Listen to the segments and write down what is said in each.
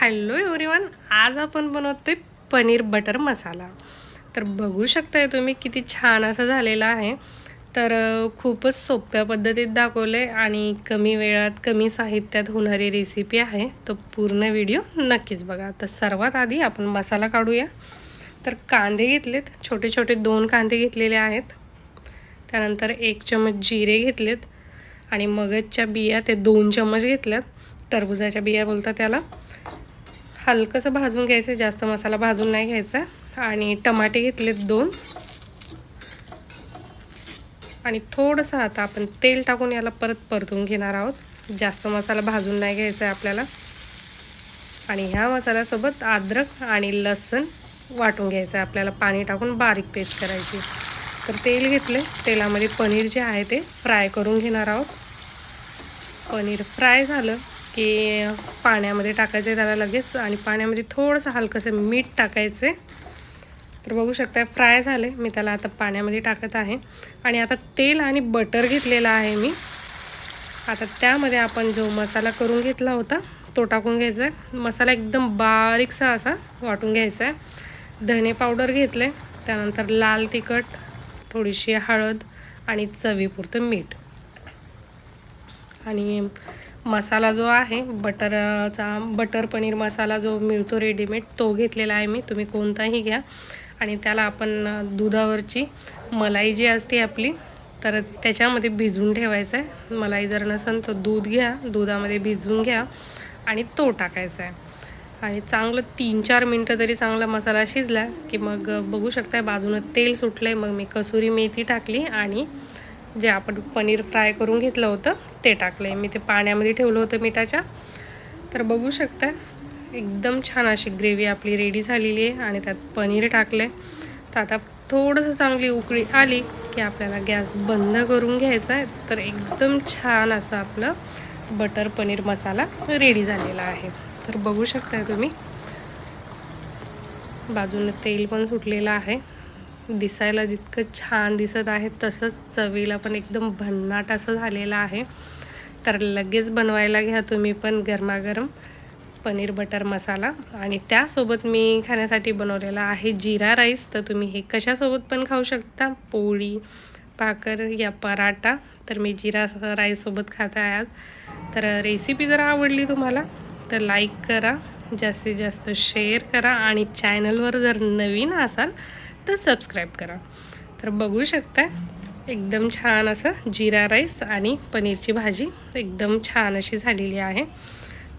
Hello everyone आज आपण बनवतोय पनीर बटर मसाला. तर बघू शकताय तुम्ही किती छान असं झालेलं आहे. तर खूपच सोप्या पद्धतीत दाखवलं आहे आणि कमी वेळात कमी साहित्यात होणारी रेसिपी आहे. तो पूर्ण व्हिडिओ नक्कीच बघा. तर सर्वात आधी आपण मसाला काढूया. तर कांदे घेतलेत. छोटे छोटे दोन कांदे घेतलेले आहेत. त्यानंतर एक चमच जिरे घेतलेत. आणि मगजच्या बिया ते दोन चमच घेतल्यात. टरबुजाच्या बिया बोलतात त्याला. हलकंसं भाजून घ्यायचं जास्त मसाला भाजून नाही घ्यायचा. आणि टमाटे घेतलेत दोन. आणि थोडंसं आता आपण तेल टाकून याला परत परतून घेणार आहोत. जास्त मसाला भाजून नाही घ्यायचा आहे आपल्याला. आणि ह्या मसाल्यासोबत अद्रक आणि लसण वाटून घ्यायचं आहे आपल्याला. पाणी टाकून बारीक पेस्ट करायची. तर तेल घेतले तेलामध्ये पनीर जे आहे ते फ्राय करून घेणार आहोत. पनीर फ्राय झालं की पाण्यामध्ये टाकायचं आहे त्याला लगेच आणि पाण्यामध्ये थोडंसं हलकंसं मीठ टाकायचं. तर बघू शकता फ्राय झाले. मी त्याला आता पाण्यामध्ये टाकत आहे. आणि आता तेल आणि बटर घेतलेलं आहे मी. आता त्यामध्ये आपण जो मसाला करून घेतला होता तो टाकून घ्यायचा आहे. मसाला एकदम बारीकसा असा वाटून घ्यायचा आहे. धने पावडर घेतले. त्यानंतर लाल तिखट थोडीशी हळद आणि चवीपुरतं मीठ. आणि मसाला जो आहे बटरचा बटर पनीर मसाला जो मिळतो रेडीमेड तो घेतलेला आहे मी. तुम्ही कोणताही घ्या. आणि त्याला आपण दुधावरची मलाई जी असते आपली तर त्याच्यामध्ये भिजवून ठेवायचं आहे. मलाई जर नसेल तर दूध घ्या. दुधामध्ये भिजवून घ्या. आणि तो टाकायचा आहे. आणि चांगलं तीन चार मिनटं तरी चांगला मसाला शिजला की मग बघू शकताय बाजूनं तेल सुटलं आहे मग मी कसुरी मेथी टाकली आणि जे आपण पनीर फ्राय करून घेतलं होतं ते टाकलं आहे मी ते पाण्यामध्ये ठेवलं होतं मिठाच्या. तर बघू शकता एकदम छान अशी ग्रेव्ही आपली रेडी झालेली आहे आणि त्यात पनीर टाकलं आहे तर आता थोडंसं चांगली उकळी आली की आपल्याला गॅस बंद करून घ्यायचा आहे. तर एकदम छान असं आपलं बटर पनीर मसाला रेडी झालेला आहे. तर बघू शकताय तुम्ही. बाजूने तेल पण सुटलेलं आहे. दिसायला जितकं छान दिसत आहे तसंच चवीला पण एकदम भन्नाट असं झालेलं आहे. तर लगेच बनवायला घ्या तुम्ही पण गरमागरम पनीर बटर मसाला. आणि त्यासोबत मी खाण्यासाठी बनवलेला आहे जिरा राईस. तर तुम्ही हे कशासोबत पण खाऊ शकता. पोळी भाकर या पराठा. तर मी जिरा राईससोबत खात आहे आज. तर रेसिपी जर आवडली तुम्हाला तर लाईक करा. जास्तीत जास्त शेअर करा. आणि चॅनलवर जर नवीन असाल तर सबस्क्राईब करा. तर बघू शकता एकदम छान असं जिरा राईस आणि पनीरची भाजी एकदम छान अशी झालेली आहे.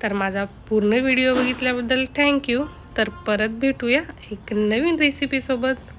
तर माझा पूर्ण व्हिडिओ बघितल्याबद्दल थँक्यू तर परत भेटूया एक नवीन रेसिपीसोबत